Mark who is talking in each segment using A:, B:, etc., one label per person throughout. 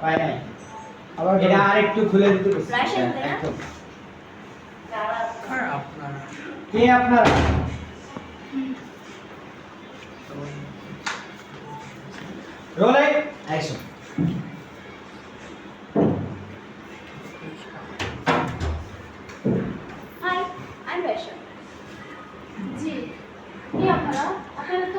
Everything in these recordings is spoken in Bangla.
A: পাই নাই?
B: আবার
A: এটা আর একটু খুলে দিতে? একদম।
B: আপনারা?
A: কে আপনারা? Rolling? Action
C: hi I am Resha ji কে আপনারা? আপনাদের তো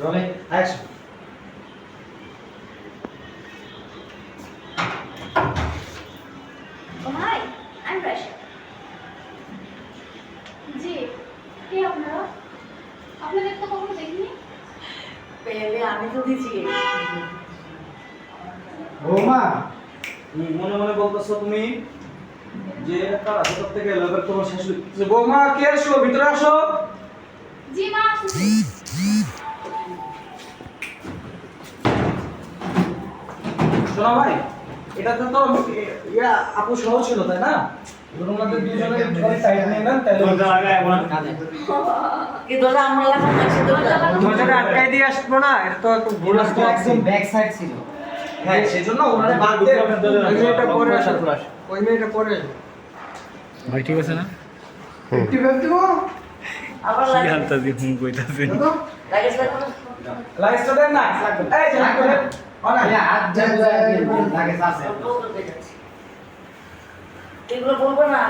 A: রোলিং অ্যাকশন
C: ভাই আমি রাশিয়া জি কে আপনারা? আপনাদের তো কখনো দেখিনি?
D: পেলে আমি তো দিছি
A: বৌমা
E: মনে মনে বলতেছো তুমি যে তার আশেপাশ থেকে লেবার তোমার শেষ বৌমা কে আসলো ভিতরে আসো।
C: জি মা
E: সোনা ভাই এটাতে তো ইয়া আপু সহ ছিল তাই না?
B: দিয়ে না এটা তো
A: ব্যাক সাইড
E: হ্যাঁ সেজন্য বাদ দিয়ে
B: পরে আচ্ছা, আসা আচ্ছা। ওই মেয়েটা পরে
F: ভাই ঠিক আছে না?
D: আবার
E: না? এই যে হাত করে অনা
A: এই হাত যা
D: এগুলো বলব না